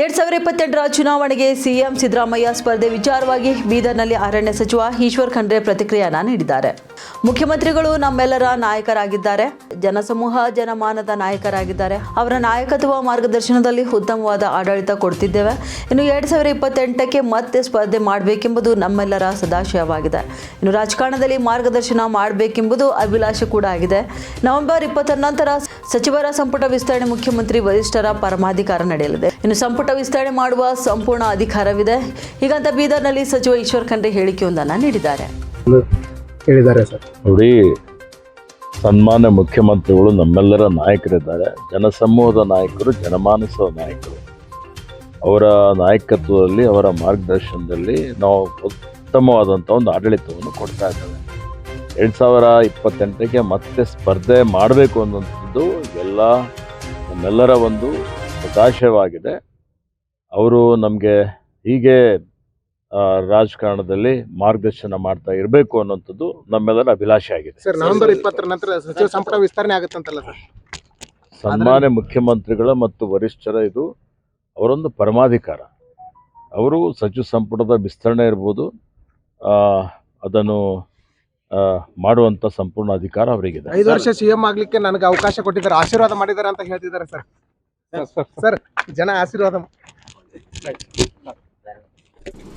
ಎರಡ್ ಸಾವಿರದ ಇಪ್ಪತ್ತೆಂಟರ ಚುನಾವಣೆಗೆ ಸಿಎಂ ಸಿದ್ದರಾಮಯ್ಯ ಸ್ಪರ್ಧೆ ವಿಚಾರವಾಗಿ ಬೀದರ್ನಲ್ಲಿ ಅರಣ್ಯ ಸಚಿವ ಈಶ್ವರ್ ಖಂಡ್ರೆ ಪ್ರತಿಕ್ರಿಯೆಯನ್ನ ನೀಡಿದ್ದಾರೆ. ಮುಖ್ಯಮಂತ್ರಿಗಳು ನಮ್ಮೆಲ್ಲರ ನಾಯಕರಾಗಿದ್ದಾರೆ. ಜನಸಮೂಹ, ಜನಮಾನದ ನಾಯಕರಾಗಿದ್ದಾರೆ. ಅವರ ನಾಯಕತ್ವ ಮಾರ್ಗದರ್ಶನದಲ್ಲಿ ಉತ್ತಮವಾದ ಆಡಳಿತ ಕೊಡ್ತಿದ್ದೇವೆ. ಇನ್ನು ಎರಡ್ ಸಾವಿರದ ಇಪ್ಪತ್ತೆಂಟಕ್ಕೆ ಮತ್ತೆ ಸ್ಪರ್ಧೆ ಮಾಡಬೇಕೆಂಬುದು ನಮ್ಮೆಲ್ಲರ ಸದಾಶಯವಾಗಿದೆ. ಇನ್ನು ರಾಜಕಾರಣದಲ್ಲಿ ಮಾರ್ಗದರ್ಶನ ಮಾಡಬೇಕೆಂಬುದು ಅಭಿಲಾಷೆ ಕೂಡ ಆಗಿದೆ. ನವೆಂಬರ್ ಇಪ್ಪತ್ತರ ನಂತರ ಸಚಿವರ ಸಂಪುಟ ವಿಸ್ತರಣೆ ಮುಖ್ಯಮಂತ್ರಿ ವರಿಷ್ಠರ ಪರಮಾಧಿಕಾರ ನಡೆಯಲಿದೆ. ಇನ್ನು ಸಂಪುಟ ವಿಸ್ತರಣೆ ಮಾಡುವ ಸಂಪೂರ್ಣ ಅಧಿಕಾರವಿದೆ. ಹೀಗಂತ ಬೀದರ್ನಲ್ಲಿ ಸಚಿವ ಈಶ್ವರ್ ಖಂಡ್ರೆ ಹೇಳಿಕೆಯೊಂದನ್ನು ನೀಡಿದ್ದಾರೆ. ಹೇಳಿದ್ದಾರೆ ಸರ್. ನೋಡಿ, ಸನ್ಮಾನ್ಯ ಮುಖ್ಯಮಂತ್ರಿಗಳು ನಮ್ಮೆಲ್ಲರ ನಾಯಕರಿದ್ದಾರೆ. ಜನಸಮೂಹದ ನಾಯಕರು, ಜನಮಾನಸದ ನಾಯಕರು. ಅವರ ನಾಯಕತ್ವದಲ್ಲಿ, ಅವರ ಮಾರ್ಗದರ್ಶನದಲ್ಲಿ ನಾವು ಉತ್ತಮವಾದಂಥ ಒಂದು ಆಡಳಿತವನ್ನು ಕೊಡ್ತಾ ಇದ್ದೇವೆ. ಎರಡು ಸಾವಿರ ಇಪ್ಪತ್ತೆಂಟಕ್ಕೆ ಮತ್ತೆ ಸ್ಪರ್ಧೆ ಮಾಡಬೇಕು ಅನ್ನೋಂಥದ್ದು ಎಲ್ಲ ನಮ್ಮೆಲ್ಲರ ಒಂದು ಸದಾಶಯವಾಗಿದೆ ಅವರು ನಮಗೆ ಹೀಗೆ ರಾಜಕಾರಣದಲ್ಲಿ ಮಾರ್ಗದರ್ಶನ ಮಾಡ್ತಾ ಇರಬೇಕು ಅನ್ನೋಂಥದ್ದು ನಮ್ಮೆಲ್ಲರ ಅಭಿಲಾಷೆ ಆಗಿದೆ. ಸರ್ ನವೆಂಬರ್ ಇಪ್ಪತ್ತರ ನಂತರ ಸಚಿವ ಸಂಪುಟ ವಿಸ್ತರಣೆ ಆಗುತ್ತಂತಲ್ಲ ಸರ್? ಸನ್ಮಾನ್ಯ ಮುಖ್ಯಮಂತ್ರಿಗಳ ಮತ್ತು ವರಿಷ್ಠರ ಇದು ಅವರೊಂದು ಪರಮಾಧಿಕಾರ. ಅವರು ಸಚಿವ ಸಂಪುಟದ ವಿಸ್ತರಣೆ ಇರ್ಬೋದು ಆ, ಅದನ್ನು ಮಾಡುವಂಥ ಸಂಪೂರ್ಣ ಅಧಿಕಾರ ಅವರಿಗಿದೆ. ಐದು ವರ್ಷ ಸಿಎಂ ಆಗಲಿಕ್ಕೆ ನನಗೆ ಅವಕಾಶ ಕೊಟ್ಟಿದ್ದಾರೆ ಆಶೀರ್ವಾದ ಮಾಡಿದ್ದಾರೆ ಅಂತ ಹೇಳ್ತಿದ್ದಾರೆ ಸರ್. ಸರ್ ಜನ ಆಶೀರ್ವಾದ